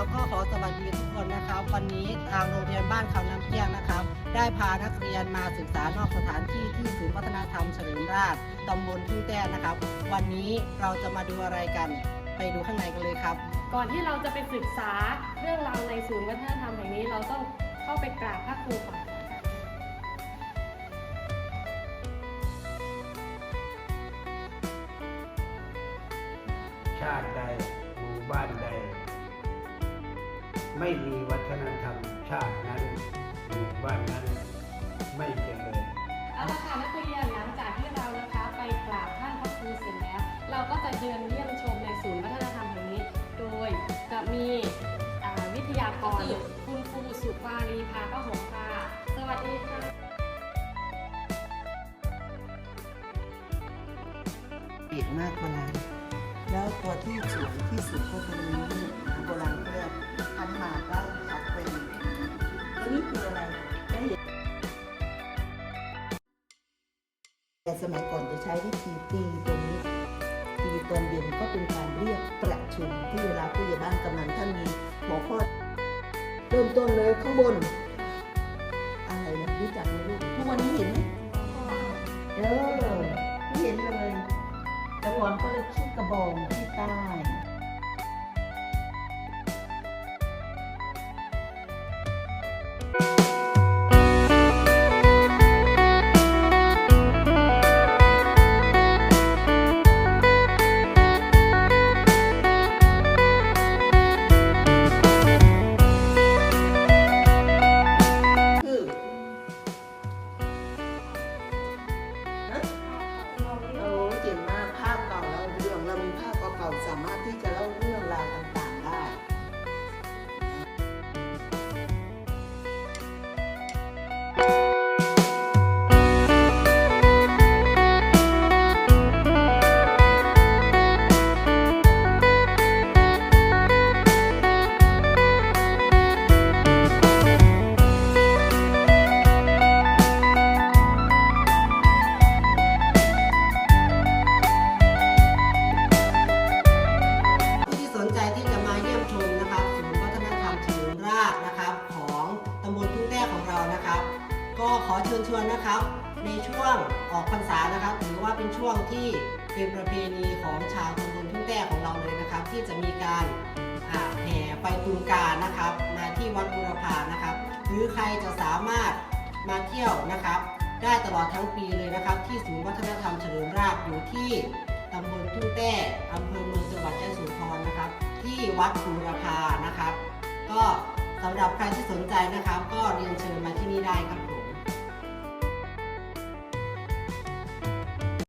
นะครับก็ขอสวัสดีทุกคนนะครับ วันนี้ทางโรงเรียนบ้านเขาน้ำเที่ยงนะครับ ได้พานักเรียนมาศึกษานอกสถานที่ที่ศูนย์วัฒนธรรมเฉลิมราชตำบลทุ่งแต้นะครับ วันนี้เราจะมาดูอะไรกันไปดูข้างในกันเลยครับ ก่อนที่เราจะไปศึกษาเรื่องราวในศูนย์วัฒนธรรมแห่งนี้ เราต้องเข้าไปกราบพระครูก่อนนะคะชาติใดหมู่บ้านใด ไม่มีวัฒนธรรมชาตินั้นหมู่บ้านนั้นไม่เจริญ เอาละค่ะนักเรียนหลังจากที่เรานะคะไปกราบท่านพระครูเสร็จแล้ว เราก็จะเดินเยี่ยมชมในศูนย์วัฒนธรรมแห่งนี้ โดยจะมีอ่าวิทยากรคุณครูสุวารีพาพหงค่ะ สวัสดีค่ะอีกมากโบราณแล้วตัวที่สวยที่สุดก็คือนี้โบราณันหมากได้ขับเป็นตัวนี้คืออะไรได้เห็นแต่สมัยก่อนจะใช้วิธีตีตรงนี้ตีตอนเย็นก็เป็นการเรียกประชุมที่เวลาผู้ใหญ่บ้านกำนันท่านมีหัวข้อเริ่มต้นเลยข้างบน อะไรนะรู้จักไหมลูกทุกวันนี้เห็นไหมเออไม่เห็นเลยแต่ก่อนก็เลยคิดกระบองที่ใต้ เราสามารถที่จะ ก็ขอเชิญชวนนะครับ ในช่วงออกพรรษานะครับถือว่าเป็นช่วงที่เป็นประเพณีของชาวตำบลทุ่งแต้ของเราเลยนะครับ ที่จะมีการแห่ไปตุงการนะครับ มาที่วัดบุรพานะครับ หรือใครจะสามารถมาเที่ยวนะครับ ได้ตลอดทั้งปีเลยนะครับ ที่ศูนย์วัฒนธรรมเฉลิมราชอยู่ที่ตำบลทุ่งแต้อำเภอเมืองจังหวัดยะโสธรนะครับ ที่วัดบุรพานะครับ ก็สำหรับใครที่สนใจนะครับ ก็เรียนเชิญมาที่นี่ได้ครับ